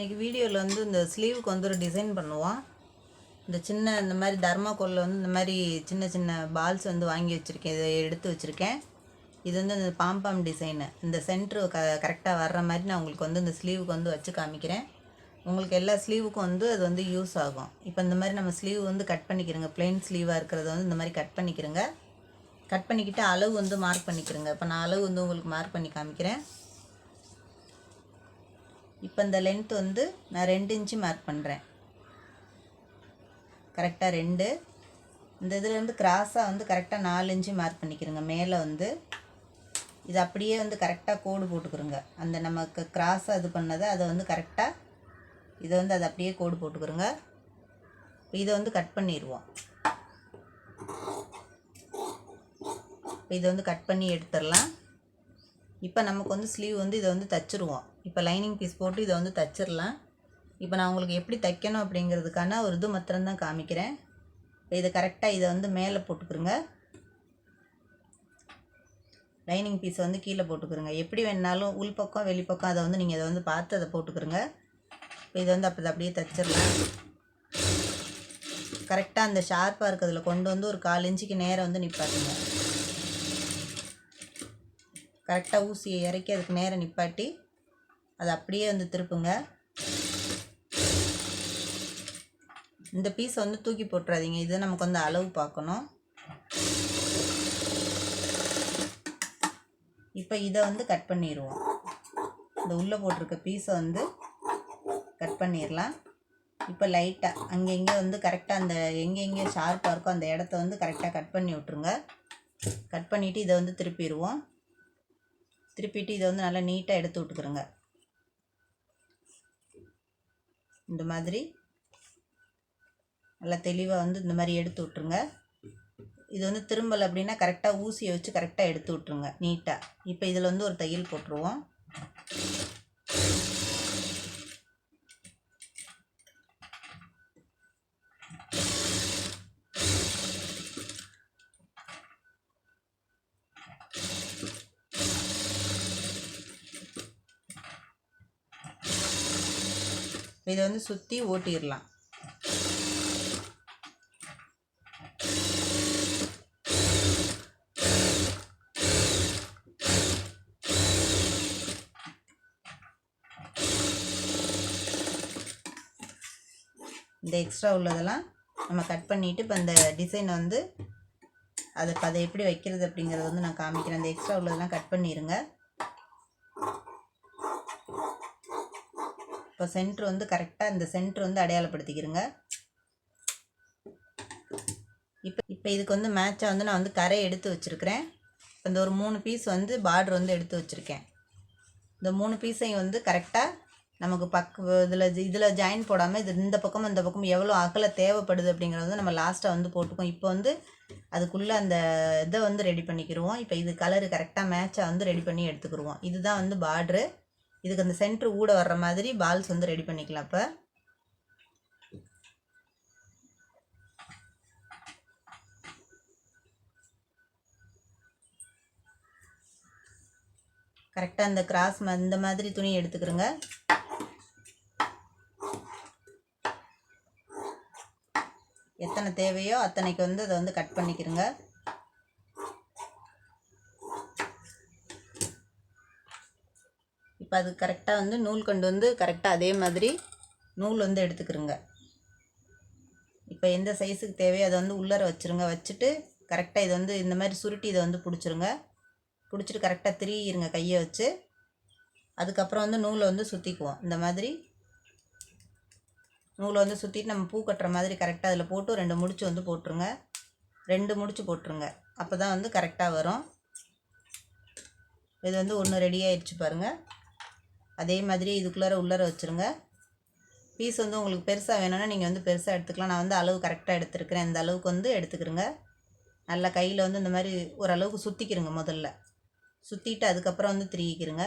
இன்றைக்கி வீடியோவில் வந்து இந்த ஸ்லீவுக்கு வந்து ஒரு டிசைன் பண்ணுவோம். இந்த சின்ன இந்த மாதிரி தர்மாக்கோலில் வந்து இந்த மாதிரி சின்ன சின்ன பால்ஸ் வந்து வாங்கி வச்சுருக்கேன். இதை எடுத்து வச்சுருக்கேன். இது வந்து இந்த பாம்பாம் டிசைனு இந்த சென்ட்ரு க கரெக்டாக வர்ற மாதிரி நான் உங்களுக்கு வந்து இந்த ஸ்லீவுக்கு வந்து வச்சு காமிக்கிறேன். உங்களுக்கு எல்லா ஸ்லீவுக்கும் வந்து அது வந்து யூஸ் ஆகும். இப்போ இந்த மாதிரி நம்ம ஸ்லீவ் வந்து கட் பண்ணிக்கிறோங்க. பிளெயின் ஸ்லீவாக இருக்கிறத வந்து இந்த மாதிரி கட் பண்ணிக்கிறோங்க. கட் பண்ணிக்கிட்டு அளவு வந்து மார்க் பண்ணிக்கிறோங்க. இப்போ நான் அளவு வந்து உங்களுக்கு மார்க் பண்ணி காமிக்கிறேன். இப்போ இந்த லென்த் வந்து நான் ரெண்டு இன்ச்சு மார்க் பண்ணுறேன் கரெக்டாக ரெண்டு. இந்த இதுலேருந்து கிராஸாக வந்து கரெக்டாக நாலு இன்ச்சு மார்க் பண்ணிக்கிறோங்க. மேலே வந்து இது அப்படியே வந்து கரெக்டாக கோடு போட்டுக்கிறோங்க. அந்த நமக்கு கிராஸாக இது பண்ணதை அதை வந்து கரெக்டாக இதை வந்து அதை அப்படியே கோடு போட்டுக்கிறோங்க. இதை வந்து கட் பண்ணிடுவோம். இப்போ இதை வந்து கட் பண்ணி எடுத்துடலாம். இப்போ நமக்கு வந்து ஸ்லீவ் வந்து இதை வந்து தச்சுருவோம். இப்போ லைனிங் பீஸ் போட்டு இதை வந்து தச்சிடலாம் இப்போ நான் உங்களுக்கு எப்படி தைக்கணும் அப்படிங்கிறதுக்கான ஒரு இது மாத்திரம்தான் காமிக்கிறேன். இதை கரெக்டாக இதை வந்து மேலே போட்டுக்கிறோங்க. லைனிங் பீஸை வந்து கீழே போட்டுக்கிறோங்க. எப்படி வேணாலும் உள்பக்கம் வெளிப்பக்கம் அதை வந்து நீங்கள் இதை வந்து பார்த்து அதை போட்டுக்கிறோங்க. இப்போ இதை வந்து அப்போ அப்படியே தச்சிடலாம் கரெக்டாக அந்த ஷார்ப்பாக இருக்கிறதுல கொண்டு வந்து ஒரு கால் இன்ச்சுக்கு நேரம் வந்து நிப்பாட்டுங்க. கரெக்டாக ஊசியை இறக்கி அதுக்கு நேரம் நிப்பாட்டி அதை அப்படியே வந்து திருப்புங்க. இந்த பீஸை வந்து தூக்கி போட்டுறாதீங்க. இது நமக்கு வந்து அளவு பார்க்கணும். இப்போ இதை வந்து கட் பண்ணிடுவோம். இந்த உள்ளே போட்டிருக்க பீஸை வந்து கட் பண்ணிடலாம். இப்போ லைட்டாக அங்கெங்கே வந்து கரெக்டாக அந்த எங்கெங்கே ஷார்ப்பாக இருக்கோ அந்த இடத்த வந்து கரெக்டாக கட் பண்ணி விட்ருங்க கட் பண்ணிவிட்டு இதை வந்து திருப்பிடுவோம். திருப்பிட்டு இதை வந்து நல்லா நீட்டாக எடுத்து விட்டுக்குறோங்க. இந்த மாதிரி நல்லா தெளிவாக வந்து இந்த மாதிரி எடுத்து விட்ருங்க இது வந்து திரும்பலை அப்படின்னா கரெக்டாக ஊசியை வச்சு கரெக்டாக எடுத்து விட்ருங்க நீட்டாக இப்போ இதில் வந்து ஒரு தையல் போட்டுருவோம். இதை வந்து சுற்றி ஓட்டிடலாம் இந்த எக்ஸ்ட்ரா உள்ளதெல்லாம் நம்ம கட் பண்ணிவிட்டு இப்போ இந்த டிசைன் வந்து அது இப்போ அதை எப்படி வைக்கிறது அப்படிங்கிறத வந்து நான் காமிக்கிறேன். அந்த எக்ஸ்ட்ரா உள்ளதெல்லாம் கட் பண்ணிடுங்க இப்போ சென்ட்ரு வந்து கரெக்டாக இந்த சென்ட்ரு வந்து அடையாளப்படுத்திக்கிறங்க. இப்போ இப்போ இதுக்கு வந்து மேட்சாக வந்து நான் வந்து கரை எடுத்து வச்சுருக்கிறேன். இந்த ஒரு மூணு பீஸ் வந்து பார்டர் வந்து எடுத்து வச்சுருக்கேன். இந்த மூணு பீஸையும் வந்து கரெக்டாக நமக்கு பக்க இதில் இதில் ஜாயின் போடாமல் இது இந்த பக்கம் இந்த பக்கம் எவ்வளோ அகல தேவைப்படுது அப்படிங்கிறத வந்து நம்ம லாஸ்ட்டாக வந்து போட்டுக்கோம் இப்போ வந்து அதுக்குள்ளே அந்த இதை வந்து ரெடி பண்ணிக்கிடுவோம் இப்போ இது கலரு கரெக்டாக மேட்சாக வந்து ரெடி பண்ணி எடுத்துக்கிடுவோம் இதுதான் வந்து பார்ட்ரு இதுக்கு அந்த சென்ட்ரு ஊட வர்ற மாதிரி பால்ஸ் வந்து ரெடி பண்ணிக்கலாம் இப்போ கரெக்டாக இந்த கிராஸ் இந்த மாதிரி துணி எடுத்துக்கிறோங்க. எத்தனை தேவையோ அத்தனைக்கு வந்து அதை வந்து கட் பண்ணிக்கிறோங்க. இப்போ அது கரெக்டாக வந்து நூல் கொண்டு வந்து கரெக்டாக அதே மாதிரி நூல் வந்து எடுத்துக்கிறோங்க இப்போ எந்த சைஸுக்கு தேவையோ அதை வந்து உள்ளர வச்சுருங்க. வச்சுட்டு கரெக்டாக இதை வந்து இந்த மாதிரி சுருட்டி இதை வந்து பிடிச்சிருங்க. பிடிச்சிட்டு கரெக்டாக திரியிருங்க கையை வச்சு. அதுக்கப்புறம் வந்து நூலை வந்து சுற்றிக்குவோம் இந்த மாதிரி நூலை வந்து சுற்றிட்டு நம்ம பூ கட்டுற மாதிரி கரெக்டாக அதில் போட்டு ரெண்டு முடிச்சு வந்து போட்டுருங்க. ரெண்டு முடிச்சு போட்டுருங்க. அப்போ தான் வந்து கரெக்டாக வரும். இது வந்து ஒன்று ரெடி ஆயிடுச்சு பாருங்கள் அதே மாதிரி இதுக்குள்ளார உள்ளார வச்சுருங்க. பீஸ் வந்து உங்களுக்கு பெருசாக வேணும்னா நீங்கள் வந்து பெருசாக எடுத்துக்கலாம். நான் வந்து அளவு கரெக்டாக எடுத்துருக்கிறேன். இந்த அளவுக்கு வந்து எடுத்துக்கிறேங்க நல்லா கையில் வந்து இந்த மாதிரி ஓரளவுக்கு சுற்றிக்கிறங்க முதல்ல. சுற்றிட்டு அதுக்கப்புறம் வந்து திரிக்கிருங்க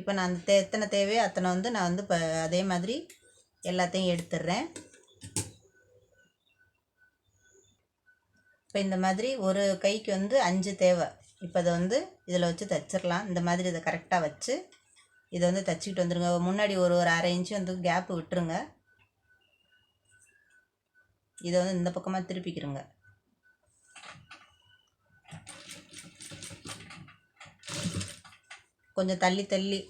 இப்போ நான் அந்த தே எத்தனை தேவையோ அத்தனை வந்து நான் வந்து இப்போ அதே மாதிரி எல்லாத்தையும் எடுத்துடுறேன். இப்போ இந்த மாதிரி ஒரு கைக்கு வந்து அஞ்சு தேவை. இப்போ அதை வந்து இதில் வச்சு தைச்சிடலாம். இந்த மாதிரி இதை கரெக்டாக வச்சு இதை வந்து தைச்சிக்கிட்டு வந்துடுங்க முன்னாடி ஒரு ஒரு அரை இன்ச்சு வந்து கேப்பு விட்டுருங்க. இதை வந்து இந்த பக்கமாக திருப்பிக்கிறோங்க கொஞ்சம் தள்ளி தள்ளி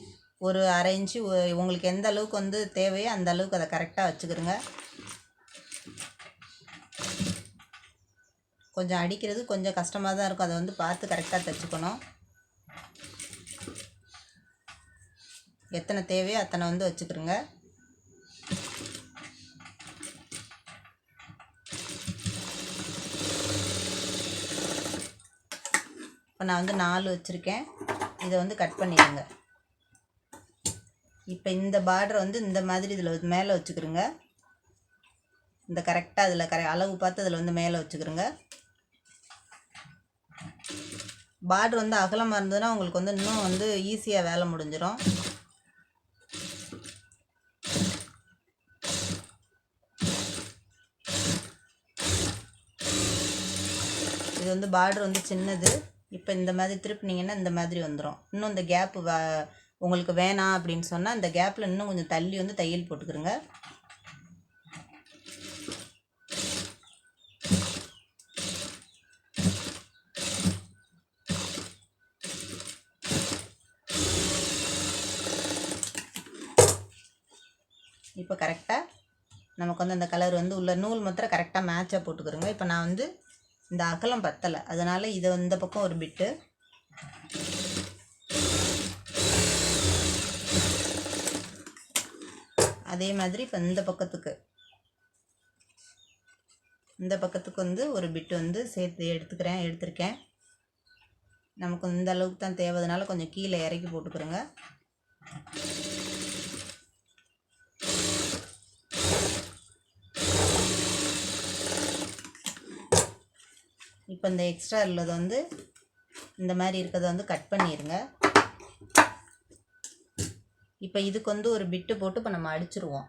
ஒரு அரை இன்ச்சு உங்களுக்கு எந்த அளவுக்கு வந்து தேவையோ அந்த அளவுக்கு அதை கரெக்டாக வச்சுக்கிறோங்க கொஞ்சம் அடிக்கிறது கொஞ்சம் கஷ்டமாக தான் இருக்கும். அதை வந்து பார்த்து கரெக்டாக தைச்சுக்கணும். எத்தனை தேவையோ அத்தனை வந்து வச்சுக்கிறோங்க இப்போ நான் வந்து நாலு வச்சுருக்கேன். இதை வந்து கட் பண்ணிடுங்க. இப்போ இந்த பார்டர் வந்து இந்த மாதிரி இதில் மேலே வச்சுக்கிறோங்க இந்த கரெக்டாக அதில் கரெ அளவு பார்த்து அதில் வந்து மேலே வச்சுக்கிறோங்க பார்டர் வந்து அகலமாக இருந்ததுன்னா உங்களுக்கு வந்து இன்னும் வந்து ஈஸியாக வேலை முடிஞ்சிடும் இது வந்து பார்டர் வந்து சின்னது. இப்போ இந்த மாதிரி திருப்பினீங்கன்னா இந்த மாதிரி வந்துடும் இன்னும் இந்த கேப்பு வ உங்களுக்கு வேணாம் அப்படின்னு சொன்னால் இந்த கேப்பில் இன்னும் கொஞ்சம் தள்ளி வந்து தையல் போட்டுக்கிறோங்க இப்போ கரெக்டாக நமக்கு வந்து அந்த கலர் வந்து உள்ள நூல் மாத்திரம் கரெக்டாக மேட்சாக போட்டுக்கிறோங்க. இப்போ நான் வந்து இந்த அகலம் பத்தலை. அதனால் இதை இந்த பக்கம் ஒரு பிட்டு அதே மாதிரி இப்போ இந்த பக்கத்துக்கு. இந்த பக்கத்துக்கு வந்து ஒரு பிட்டு வந்து சேர்த்து எடுத்துக்கிறேன் எடுத்திருக்கேன். நமக்கு இந்த அளவுக்கு தான் தேவைதனால கொஞ்சம் கீழே இறக்கி போட்டுக்கிறோங்க. இப்போ இந்த எக்ஸ்ட்ரா உள்ளது வந்து இந்த மாதிரி இருக்கிறத வந்து கட் பண்ணிடுங்க இப்போ இதுக்கு வந்து ஒரு பிட்டு போட்டு இப்போ நம்ம அடிச்சிருவோம்.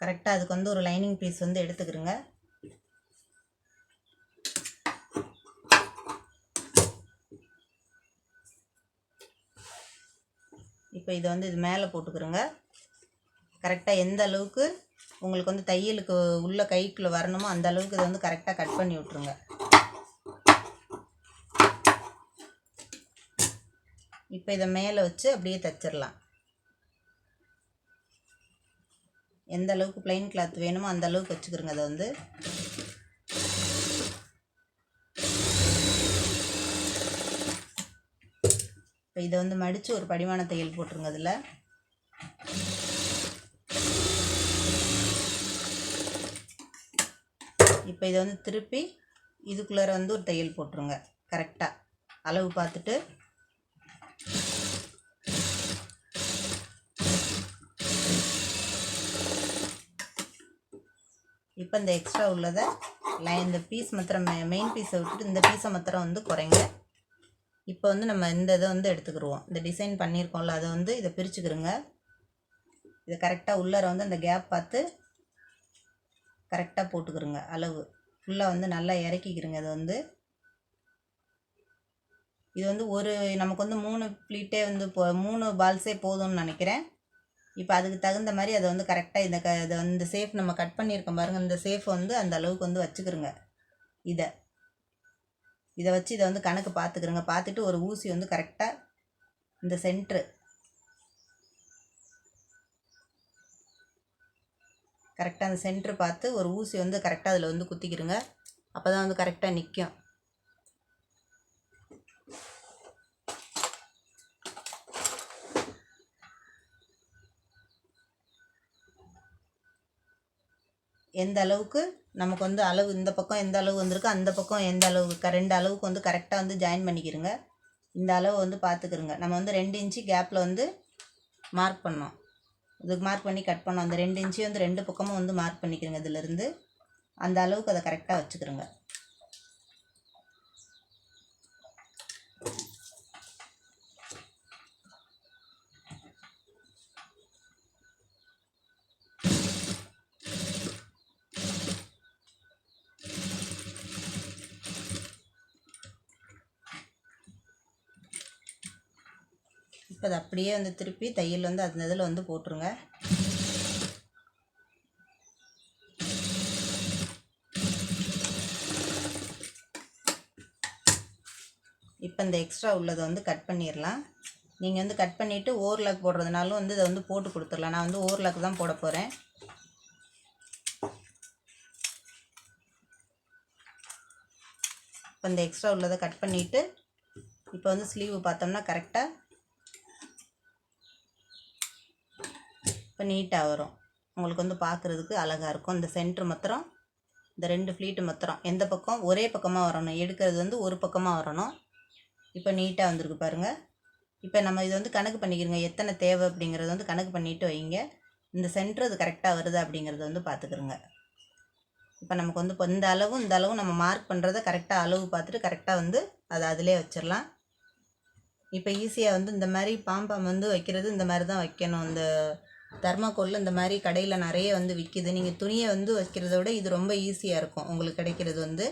கரெக்டாக அதுக்கு வந்து ஒரு லைனிங் பீஸ் வந்து எடுத்துக்கிறோங்க இப்போ இதை வந்து இது மேலே போட்டுக்கிறோங்க கரெக்டாக எந்த அளவுக்கு உங்களுக்கு வந்து தையலுக்கு உள்ள கைக்குள்ளே வரணுமோ அந்த அளவுக்கு இதை வந்து கரெக்டாக கட் பண்ணி விட்ருங்க இப்போ இதை மேலே வச்சு அப்படியே தைச்சிடலாம். எந்த அளவுக்கு பிளைன் கிளாத் வேணுமோ அந்த அளவுக்கு வச்சுக்கிறோங்க அதை வந்து. இப்போ இதை வந்து மடித்து ஒரு படிமான தையல் போட்டுருங்க அதில். இப்போ இதை வந்து திருப்பி இதுக்குள்ளார வந்து ஒரு தையல் போட்டுருங்க. கரெக்டாக அளவு பார்த்துட்டு. இப்போ இந்த எக்ஸ்ட்ரா உள்ளதை லைன் இந்த பீஸ் மாத்திரம் மெயின் பீஸை விட்டுட்டு இந்த பீஸை மாத்திரம் வந்து குறைங்க. இப்போ வந்து நம்ம இந்த இதை வந்து எடுத்துக்கிடுவோம். இந்த டிசைன் பண்ணியிருக்கோம்ல அதை வந்து இதை பிரிச்சுக்கிறோங்க இதை கரெக்டாக உள்ளார வந்து அந்த கேப் பார்த்து கரெக்டாக போட்டுக்கிறோங்க அளவு. ஃபுல்லாக வந்து நல்லா இறக்கிக்கிறோங்க அது வந்து இது வந்து ஒரு நமக்கு வந்து மூணு ப்ளீட்டே வந்து இப்போ மூணு பால்ஸே போதும்னு நினைக்கிறேன். இப்போ அதுக்கு தகுந்த மாதிரி அதை வந்து கரெக்டாக இந்த க இதை வந்து சேஃப் நம்ம கட் பண்ணியிருக்கோம் பாருங்கள் இந்த சேஃப் வந்து அந்த அளவுக்கு வந்து வச்சுக்கிறோங்க இதை. இதை வச்சு இதை வந்து கணக்கு பார்த்துக்கிறோங்க பார்த்துட்டு ஒரு ஊசி வந்து கரெக்டாக இந்த சென்ட்ரு கரெக்டாக அந்த சென்டர் பார்த்து ஒரு ஊசி வந்து கரெக்டாக அதில் வந்து குத்திக்கிடுங்க அப்போ தான் வந்து கரெக்டாக நிற்கும் எந்த அளவுக்கு நமக்கு வந்து அளவு இந்த பக்கம் எந்த அளவு வந்திருக்கு அந்த பக்கம் எந்த அளவு க ரெண்டு அளவுக்கு வந்து கரெக்டாக வந்து ஜாயின் பண்ணிக்கிறோங்க இந்த அளவு வந்து பார்த்துக்கிறோங்க நம்ம வந்து ரெண்டு இன்ச்சு கேப்பில் வந்து மார்க் பண்ணோம் இதுக்கு மார்க் பண்ணி கட் பண்ணோம் அந்த ரெண்டு இன்ச்சு வந்து ரெண்டு பக்கமும் வந்து மார்க் பண்ணிக்கிறோங்க இதுலேருந்து அந்த அளவுக்கு அதை கரெக்டாக வச்சுக்கிறோங்க. இப்போ அதை அப்படியே வந்து திருப்பி தையல் வந்து அந்த இதில் வந்து போட்டுருங்க. இப்போ இந்த எக்ஸ்ட்ரா உள்ளதை வந்து கட் பண்ணிடலாம். நீங்கள் வந்து கட் பண்ணிவிட்டு ஓவர்லாக் போடுறதுனாலும் வந்து இதை வந்து போட்டு கொடுத்துடலாம். நான் வந்து ஓவர்லாக் தான் போட போகிறேன் இப்போ இந்த எக்ஸ்ட்ரா உள்ளதை கட் பண்ணிவிட்டு இப்போ வந்து ஸ்லீவு பார்த்தோம்னா கரெக்டாக இப்போ நீட்டாக வரும். உங்களுக்கு வந்து பார்க்குறதுக்கு அழகாக இருக்கும். இந்த சென்ட்ரு மாத்திரம் இந்த ரெண்டு ஃப்ளீட்டு மாத்திரம் எந்த பக்கம்? ஒரே பக்கமாக வரணும். எடுக்கிறது வந்து ஒரு பக்கமாக வரணும். இப்போ நீட்டாக வந்திருக்கு பாருங்கள் இப்போ நம்ம இது வந்து கணக்கு பண்ணிக்கிறோங்க. எத்தனை தேவை அப்படிங்கிறது வந்து கணக்கு பண்ணிவிட்டு வைங்க. இந்த சென்டர் அது கரெக்டாக வருது அப்படிங்கிறத வந்து பார்த்துக்குறோங்க இப்போ நமக்கு வந்து இப்போ இந்த அளவு இந்த அளவும் நம்ம மார்க் பண்ணுறத கரெக்டாக அளவு பார்த்துட்டு கரெக்டாக வந்து அதை அதிலே வச்சிடலாம் இப்போ ஈஸியாக வந்து இந்த மாதிரி பாம்பாம் வந்து வைக்கிறது இந்த மாதிரி தான் வைக்கணும். இந்த தர்மாக்கோலில் இந்த மாதிரி கடையில் நிறைய வந்து விற்கிது நீங்கள் துணியை வந்து வைக்கிறத விட இது ரொம்ப ஈஸியாக இருக்கும். உங்களுக்கு கிடைக்கிறது வந்து.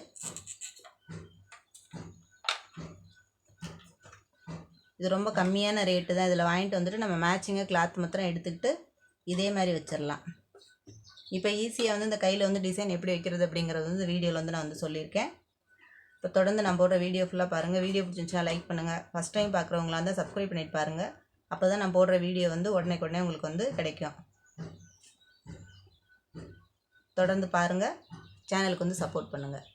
இது ரொம்ப கம்மியான ரேட்டு தான். இதில் வாங்கிட்டு வந்துட்டு நம்ம மேட்சிங்காக கிளாத் மாத்திரம் எடுத்துக்கிட்டு இதே மாதிரி வச்சிடலாம். இப்போ ஈஸியாக வந்து இந்த கையில் வந்து டிசைன் எப்படி வைக்கிறது அப்படிங்கிறது வந்து வீடியோவில் வந்து நான் வந்து சொல்லியிருக்கேன். இப்போ தொடர்ந்து நான் போடுற வீடியோ ஃபுல்லாக பாருங்கள் வீடியோ பிடிச்சிருந்துச்சுன்னா லைக் பண்ணுங்கள் ஃபஸ்ட் டைம் பார்க்குறவங்களா இருந்தால் சப்ஸ்கிரைப் பண்ணிட்டு பாருங்கள் அப்போ தான் நான் போடுற வீடியோ வந்து உடனே உடனே உங்களுக்கு வந்து கிடைக்கும். தொடர்ந்து பாருங்கள் சேனலுக்கு வந்து சப்போர்ட் பண்ணுங்கள்